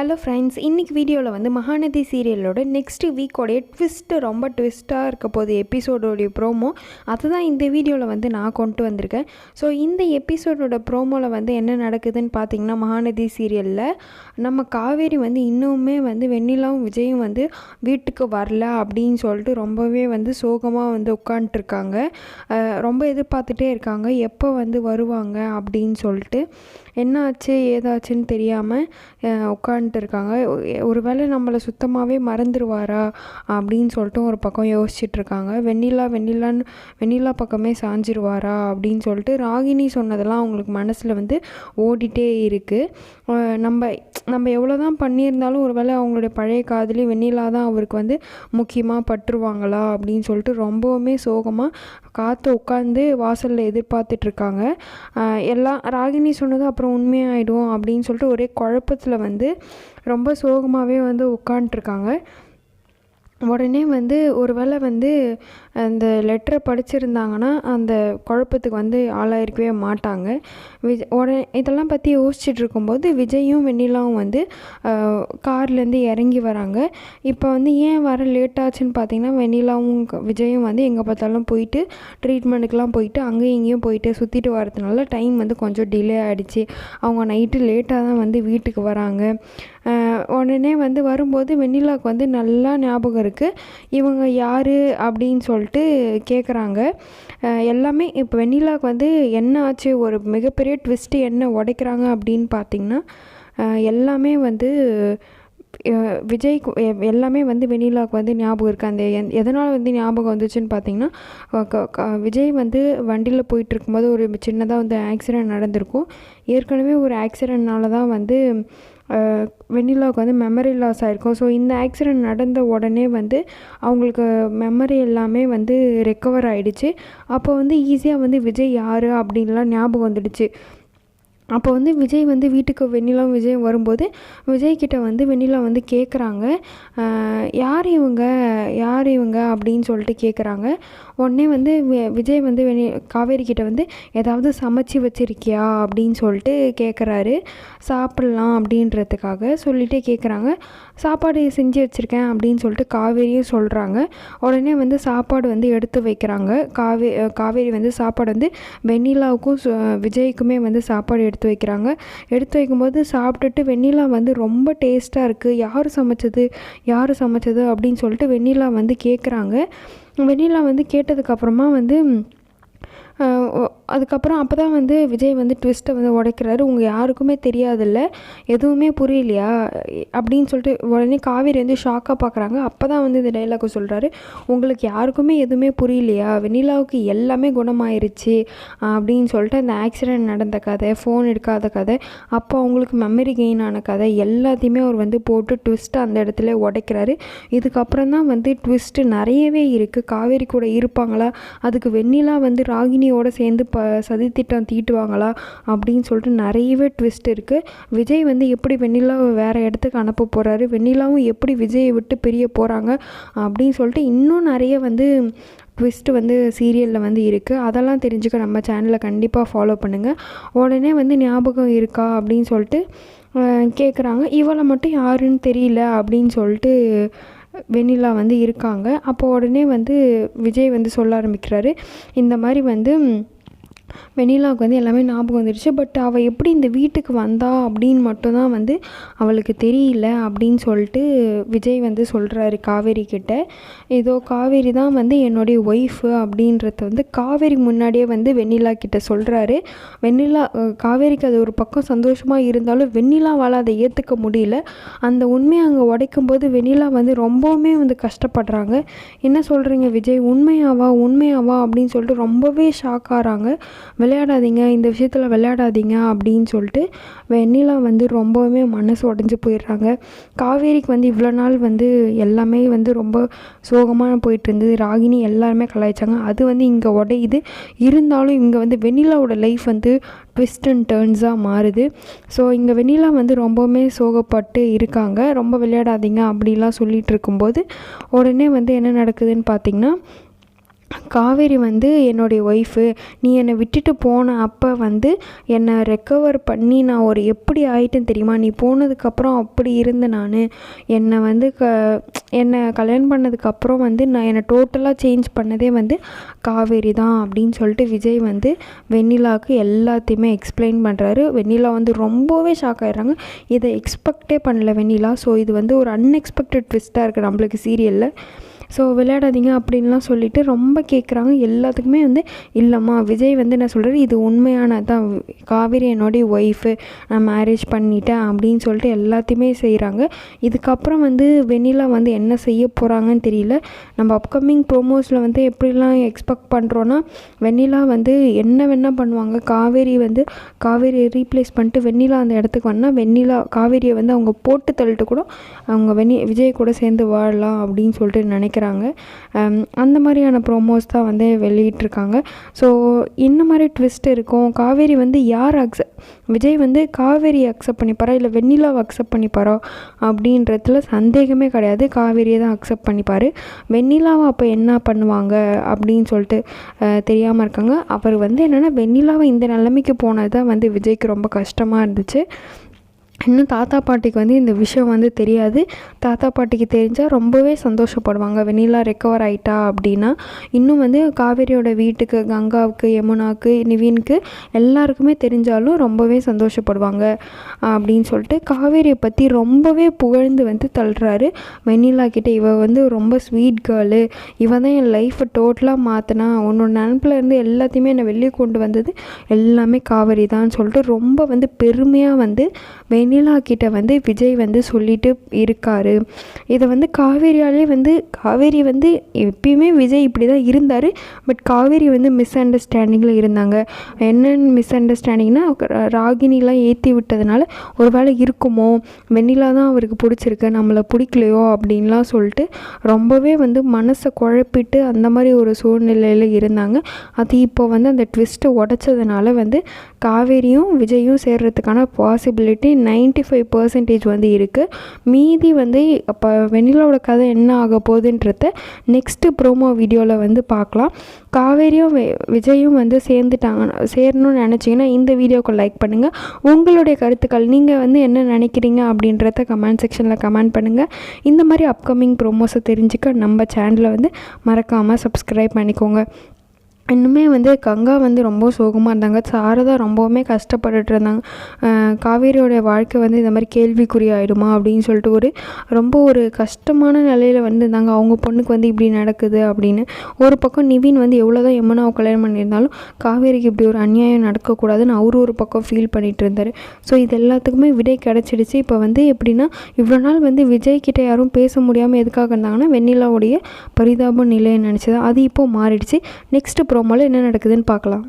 Hello friends இன்றைக்கி வீடியோவில் வந்து மகாநதி சீரியலோட நெக்ஸ்ட் வீக்கோடைய ட்விஸ்ட்டு ரொம்ப ட்விஸ்ட்டாக இருக்க போது எபிசோடோடைய ப்ரோமோ அதை தான் இந்த வீடியோவில் வந்து நான் கொண்டு வந்திருக்கேன். ஸோ இந்த எபிசோடோட ப்ரோமோவில் வந்து என்ன நடக்குதுன்னு பார்த்தீங்கன்னா மகாநதி சீரியலில் நம்ம காவேரி வந்து இன்னுமே வந்து வெண்ணிலாவும் விஜயும் வந்து வீட்டுக்கு வரல அப்படின்னு சொல்லிட்டு ரொம்பவே வந்து சோகமாக வந்து உட்காந்துட்ருக்காங்க ரொம்ப எதிர்பார்த்துட்டே இருக்காங்க. எப்போ வந்து வருவாங்க அப்படின்னு சொல்லிட்டு. என்ன ஆச்சு ஏதாச்சுன்னு தெரியாமல் உட்காந்துட்டு இருக்காங்க ஒருவேளை நம்மளை சுத்தமாகவே மறந்துடுவாரா அப்படின்னு சொல்லிட்டு ஒரு பக்கம் யோசிச்சுட்டு இருக்காங்க வெண்ணிலா வெண்ணிலான்னு வெண்ணிலா பக்கமே சாஞ்சிருவாரா அப்படின்னு சொல்லிட்டு ராகினி சொன்னதெல்லாம் அவங்களுக்கு மனசில் வந்து ஓடிட்டே இருக்குது நம்ம நம்ம எவ்வளோ தான் பண்ணியிருந்தாலும் ஒரு வேளை அவங்களுடைய பழைய காதலி வெண்ணிலா தான் அவருக்கு வந்து முக்கியமாக பற்றுவாங்களா அப்படின்னு சொல்லிட்டு ரொம்பவுமே சோகமாக காற்று உட்காந்து வாசலில் எதிர்பார்த்துட்ருக்காங்க எல்லாம் ராகினி சொன்னது அப்புறம் உண்மையாயிடும் அப்படின்னு சொல்லிட்டு ஒரே குழப்பத்தில் வந்து ரொம்ப சோகமாகவே வந்து உட்காண்ட்ருக்காங்க உடனே வந்து ஒரு வேளை வந்து அந்த லெட்டரை படிச்சிருந்தாங்கன்னா அந்த குழப்பத்துக்கு வந்து ஆளாயிருக்கவே மாட்டாங்க. விஜய் உடனே இதெல்லாம் பற்றி யோசிச்சுட்டு இருக்கும்போது விஜயும் வெண்ணிலாவும் வந்து கார்லேருந்து இறங்கி வராங்க. இப்போ வந்து ஏன் வர லேட் ஆச்சுன்னு பார்த்தீங்கன்னா வெண்ணிலாவும் விஜயும் வந்து எங்கே பார்த்தாலும் போயிட்டு ட்ரீட்மெண்ட்டுக்கெலாம் போயிட்டு அங்கேயும் இங்கேயும் போயிட்டு சுற்றிட்டு வரதுனால டைம் வந்து கொஞ்சம் டிலே ஆகிடுச்சு அவங்க நைட்டு லேட்டாக தான் வந்து வீட்டுக்கு வராங்க. உடனே வந்து வரும்போது வெண்ணிலாவுக்கு வந்து நல்லா ஞாபகம் இருக்குது இவங்க யார் அப்படின்னு சொல்லிட்டு கேட்குறாங்க எல்லாமே இப்போ வெண்ணிலாவுக்கு வந்து என்ன ஆச்சு ஒரு மிகப்பெரிய ட்விஸ்ட்டு என்ன உடைக்கிறாங்க அப்படின்னு பார்த்திங்கன்னா எல்லாமே வந்து விஜய்க்கு எல்லாமே வந்து வெண்ணிலாவுக்கு வந்து ஞாபகம் இருக்குது அந்த எந் எதனால் வந்து ஞாபகம் வந்துச்சுன்னு பார்த்தீங்கன்னா விஜய் வந்து வண்டியில் போயிட்டு இருக்கும்போது ஒரு சின்னதாக வந்து ஆக்சிடெண்ட் நடந்திருக்கும். ஏற்கனவே ஒரு ஆக்சிடெண்ட்னால தான் வந்து வெண்ணிலாவுக்கு வந்து மெமரி லாஸ் ஆகிருக்கும் ஸோ இந்த ஆக்சிடெண்ட் நடந்த உடனே வந்து அவங்களுக்கு மெமரி எல்லாமே வந்து ரெக்கவர் ஆகிடுச்சு அப்போ வந்து ஈஸியாக வந்து விஜய் யார் அப்படின்லாம் ஞாபகம் வந்துடுச்சு. அப்போ வந்து விஜய் வந்து வீட்டுக்கு வெண்ணிலாவும் விஜய் வரும்போது விஜய்கிட்ட வந்து வெண்ணிலா வந்து கேட்குறாங்க யார் இவங்க? யார் இவங்க? அப்படின்னு சொல்லிட்டு கேட்குறாங்க உடனே வந்து விஜய் வந்து வெணி காவேரி கிட்ட வந்து ஏதாவது சமைச்சு வச்சுருக்கியா? அப்படின்னு சொல்லிட்டு கேட்குறாரு சாப்பிட்லாம் அப்படின்றதுக்காக சொல்லிகிட்டே கேட்குறாங்க சாப்பாடு செஞ்சு வச்சுருக்கேன் அப்படின்னு சொல்லிட்டு காவேரியும் சொல்கிறாங்க உடனே வந்து சாப்பாடு வந்து எடுத்து வைக்கிறாங்க. காவே காவேரி வந்து சாப்பாடு வந்து வெண்ணிலாவுக்கும் விஜய்க்குமே வந்து சாப்பாடு எடுத்து எடுத்து வைக்கிறாங்க. எடுத்து வைக்கும்போது சாப்பிட்டுட்டு வெண்ணிலா வந்து ரொம்ப டேஸ்ட்டாக இருக்குது யார் சமைச்சது? யார் சமைச்சது? அப்படின்னு சொல்லிட்டு வெண்ணிலா வந்து கேட்குறாங்க வெண்ணிலா வந்து கேட்டதுக்கப்புறமா வந்து அதுக்கப்புறம் அப்போ தான் வந்து விஜய் வந்து ட்விஸ்ட்டை வந்து உடைக்கிறாரு. உங்கள் யாருக்குமே தெரியாதில்ல. எதுவுமே புரியலையா? அப்படின்னு சொல்லிட்டு உடனே காவேரி வந்து ஷாக்காக பார்க்குறாங்க அப்போ தான் வந்து இந்த டைலாக் சொல்கிறாரு உங்களுக்கு யாருக்குமே எதுவுமே புரியலையா? வெண்ணிலாவுக்கு எல்லாமே குணமாயிருச்சு அப்படின்னு சொல்லிட்டு அந்த ஆக்சிடெண்ட் நடந்த கதை ஃபோன் எடுக்காத கதை அப்போ அவங்களுக்கு மெமரி கெயின் ஆன கதை எல்லாத்தையுமே அவர் வந்து போட்டு ட்விஸ்ட்டு அந்த இடத்துல உடைக்கிறாரு. இதுக்கப்புறம் தான் வந்து ட்விஸ்ட்டு நிறையவே இருக்குது காவேரி கூட இருப்பாங்களா? அதுக்கு வெண்ணிலா வந்து ராகினியோடு சேர்ந்து ப சதித்திட்டம் தீட்டுவாங்களா அப்படின்னு சொல்லிட்டு நிறையவே ட்விஸ்ட் இருக்குது விஜய் வந்து எப்படி வெண்ணிலாவை வேறு இடத்துக்கு அனுப்ப போகிறாரு வெண்ணிலாவும் எப்படி விஜயை விட்டு பிரிய போகிறாங்க அப்படின்னு சொல்லிட்டு இன்னும் நிறைய வந்து ட்விஸ்ட்டு வந்து சீரியலில் வந்து இருக்குது அதெல்லாம் தெரிஞ்சுக்க நம்ம சேனலை கண்டிப்பாக ஃபாலோ பண்ணுங்கள் உடனே வந்து ஞாபகம் இருக்கா அப்படின்னு சொல்லிட்டு கேட்குறாங்க இவளை மட்டும் யாருன்னு தெரியல அப்படின்னு சொல்லிட்டு வெண்ணிலா வந்து இருக்காங்க. அப்போ உடனே வந்து விஜய் வந்து சொல்ல ஆரம்பிக்கிறாரு. இந்த மாதிரி வந்து வெண்ணிலாவுக்கு வந்து எல்லாமே ஞாபகம் வந்துடுச்சு பட் அவள் எப்படி இந்த வீட்டுக்கு வந்தா அப்படின்னு மட்டும்தான் வந்து அவளுக்கு தெரியல அப்படின்னு சொல்லிட்டு விஜய் வந்து சொல்கிறாரு காவேரி கிட்ட. ஏதோ காவேரி தான் வந்து என்னுடைய ஒய்ஃபு அப்படின்றத வந்து காவேரி முன்னாடியே வந்து வெண்ணிலா கிட்ட சொல்கிறாரு வெண்ணிலா காவேரிக்கு அது ஒரு பக்கம் சந்தோஷமாக இருந்தாலும் வெண்ணிலாவால் அதை ஏற்றுக்க முடியல. அந்த உண்மையை அங்கே உடைக்கும் போது வெண்ணிலா வந்து ரொம்பவுமே வந்து கஷ்டப்படுறாங்க. என்ன சொல்கிறீங்க விஜய்? உண்மையாவா? உண்மையாவா? அப்படின்னு சொல்லிட்டு ரொம்பவே ஷாக் ஆகிறாங்க விளையாடாதீங்க இந்த விஷயத்தில் விளையாடாதீங்க அப்படின்னு சொல்லிட்டு வெண்ணிலா வந்து ரொம்பவுமே மனசு உடஞ்சி போயிடுறாங்க. காவேரிக்கு வந்து இவ்வளோ நாள் வந்து எல்லாமே வந்து ரொம்ப சோகமாக போயிட்டு இருந்தது. ராகினி எல்லாருமே கலாய்ச்சாங்க. அது வந்து இங்கே உடையுது. இருந்தாலும் இங்கே வந்து வெண்ணிலாவோட லைஃப் வந்து ட்விஸ்ட் அண்ட் டேர்ன்ஸாக மாறுது. ஸோ இங்கே வெண்ணிலா வந்து ரொம்பவுமே சோகப்பட்டு இருக்காங்க. ரொம்ப விளையாடாதீங்க அப்படிலாம் சொல்லிகிட்டு இருக்கும்போது உடனே வந்து என்ன நடக்குதுன்னு பார்த்திங்கன்னா காவேரி வந்து என்னுடைய ஒய்ஃபு நீ என்னை விட்டுட்டு போன அப்போ வந்து என்னை ரெக்கவர் பண்ணி நான் ஒரு எப்படி ஆயிட்டேன் தெரியுமா? நீ போனதுக்கப்புறம் அப்படி இருந்தேன் நான். என்னை வந்து க என்னை கல்யாணம் பண்ணதுக்கப்புறம் வந்து நான் என்னை டோட்டலாக சேஞ்ச் பண்ணதே வந்து காவேரி தான் அப்படின்னு சொல்லிட்டு விஜய் வந்து வெண்ணிலாவுக்கு எல்லாத்தையுமே எக்ஸ்பிளைன் பண்ணுறாரு வெண்ணிலா வந்து ரொம்பவே ஷாக் ஆகிடுறாங்க இதை எக்ஸ்பெக்டே பண்ணல வெண்ணிலா. ஸோ இது வந்து ஒரு அன்எக்ஸ்பெக்டட் ட்விஸ்ட்டாக இருக்குது நம்மளுக்கு சீரியலில் ஸோ விளையாடாதீங்க அப்படின்லாம் சொல்லிட்டு ரொம்ப கேட்குறாங்க எல்லாத்துக்குமே வந்து இல்லைம்மா விஜய் வந்து என்ன சொல்கிறாரு இது உண்மையானது தான் காவேரி என்னுடைய ஒய்ஃபு நான் மேரேஜ் பண்ணிட்டேன் அப்படின்னு சொல்லிட்டு எல்லாத்தையுமே செய்கிறாங்க இதுக்கப்புறம் வந்து வெண்ணிலா வந்து என்ன செய்ய போகிறாங்கன்னு தெரியல. நம்ம அப்கமிங் ப்ரோமோஸில் வந்து எப்படிலாம் எக்ஸ்பெக்ட் பண்ணுறோன்னா வெண்ணிலா வந்து என்ன வேணால் பண்ணுவாங்க. காவேரி வந்து காவேரியை ரீப்ளேஸ் பண்ணிட்டு வெண்ணிலா அந்த இடத்துக்கு வந்தால் வெண்ணிலா காவேரியை வந்து அவங்க போட்டு தள்ளிட்டு கூட அவங்க வெண்ணி விஜய் கூட சேர்ந்து வாழலாம் அப்படின்னு சொல்லிட்டு நினைக்கிறாங்க. அந்த மாதிரியான ப்ரோமோஸ் தான் வந்து வெளியிட்ருக்காங்க ஸோ இந்த மாதிரி ட்விஸ்ட் இருக்கும். காவேரி வந்து யார் அக்செப்ட் விஜய் வந்து காவேரி அக்செப்ட் பண்ணிப்பாரா? இல்லை வெண்ணிலாவை அக்செப்ட் பண்ணிப்பாரா? அப்படின்றதுல சந்தேகமே கிடையாது. காவேரியை தான் அக்செப்ட் பண்ணிப்பார். வெண்ணிலாவை அப்போ என்ன பண்ணுவாங்க? அப்படின்னு சொல்லிட்டு தெரியாமல் இருக்காங்க. அவர் வந்து என்னென்னா வெண்ணிலாவை இந்த நிலைமைக்கு போனது தான் வந்து விஜய்க்கு ரொம்ப கஷ்டமாக இருந்துச்சு. இன்னும் தாத்தா பாட்டிக்கு வந்து இந்த விஷயம் வந்து தெரியாது. தாத்தா பாட்டிக்கு தெரிஞ்சால் ரொம்பவே சந்தோஷப்படுவாங்க. வெண்ணிலா ரெக்கவர் ஆயிட்டா? அப்படின்னா இன்னும் வந்து காவேரியோட வீட்டுக்கு கங்காவுக்கு யமுனாவுக்கு நிவினுக்கு எல்லாருக்குமே தெரிஞ்சாலும் ரொம்பவே சந்தோஷப்படுவாங்க அப்படின்னு சொல்லிட்டு காவேரியை பற்றி ரொம்பவே புகழ்ந்து வந்து தள்ளுறாரு. வெண்ணிலா கிட்டே இவ வந்து ரொம்ப ஸ்வீட் கேர்ளு இவ தான் என் லைஃப்பை டோட்டலாக மாற்றினா உன்னோட நினப்பில் இருந்து எல்லாத்தையுமே என்னை வெளியே கொண்டு வந்தது எல்லாமே காவேரி தான் சொல்லிட்டு ரொம்ப வந்து பெருமையாக வந்து வெண் வெண்ணிலா கிட்ட வந்து விஜய் வந்து சொல்லிட்டு இருக்கார். இதை வந்து காவேரியாலே வந்து காவேரி வந்து எப்பயுமே விஜய் இப்படி தான் இருந்தார். பட் காவேரி வந்து மிஸ் அண்டர்ஸ்டாண்டிங்கில் இருந்தாங்க. என்னென்னு மிஸ் அண்டர்ஸ்டாண்டிங்னா ராகினிலாம் ஏற்றி விட்டதுனால ஒரு வேளை இருக்குமோ? வெண்ணிலா தான் அவருக்கு பிடிச்சிருக்கு. நம்மளை பிடிக்கலையோ? அப்படின்லாம் சொல்லிட்டு ரொம்பவே வந்து மனசை குழப்பிட்டு அந்த மாதிரி ஒரு சூழ்நிலையில் இருந்தாங்க. அது இப்போ வந்து அந்த ட்விஸ்ட்டை உடச்சதுனால வந்து காவேரியும் விஜயும் சேர்கிறதுக்கான possibility nine ninety five percentage வந்து இருக்குது மீதி வந்து அப்போ வெண்ணிலாவோட கதை என்ன ஆக போகுதுன்றத நெக்ஸ்ட்டு ப்ரோமோ வீடியோவில் வந்து பார்க்கலாம் காவேரியும் விஜயும் வந்து சேர்ந்துட்டாங்க சேரணும்னு நினச்சிங்கன்னா இந்த வீடியோக்கு லைக் பண்ணுங்கள் உங்களுடைய கருத்துக்கள் நீங்கள் வந்து என்ன நினைக்கிறீங்க அப்படின்றத கமெண்ட் செக்ஷனில் கமெண்ட் பண்ணுங்கள் இந்த மாதிரி அப்கமிங் ப்ரோமோஸை தெரிஞ்சுக்க நம்ம சேனலை வந்து மறக்காமல் சப்ஸ்கிரைப் பண்ணிக்கோங்க. இன்னுமே வந்து கங்கா வந்து ரொம்ப சோகமாக இருந்தாங்க. சாரதா ரொம்பவுமே கஷ்டப்பட்டுட்டு இருந்தாங்க. காவேரியோடைய வாழ்க்கை வந்து இந்த மாதிரி கேள்விக்குறி ஆகிடுமா அப்படின்னு சொல்லிட்டு ஒரு ரொம்ப ஒரு கஷ்டமான நிலையில் வந்து இருந்தாங்க. அவங்க பொண்ணுக்கு வந்து இப்படி நடக்குது அப்படின்னு. ஒரு பக்கம் நிவின் வந்து எவ்வளோ தான் யமுனாவை கல்யாணம் பண்ணியிருந்தாலும் காவேரிக்கு இப்படி ஒரு அநியாயம் நடக்கக்கூடாதுன்னு அவர் ஒரு பக்கம் ஃபீல் பண்ணிகிட்டு இருந்தார். ஸோ இது எல்லாத்துக்குமே விடை கிடச்சிடுச்சு. இப்போ வந்து எப்படின்னா இவ்வளோ நாள் வந்து விஜய் கிட்டே யாரும் பேச முடியாமல் எதுக்காக இருந்தாங்கன்னா வெண்ணிலாவுடைய பரிதாப நிலையை நினச்சது அது இப்போது மாறிடுச்சு. நெக்ஸ்ட்டு ப்ரோமோவில் என்ன நடக்குதுன்னு பார்க்கலாம்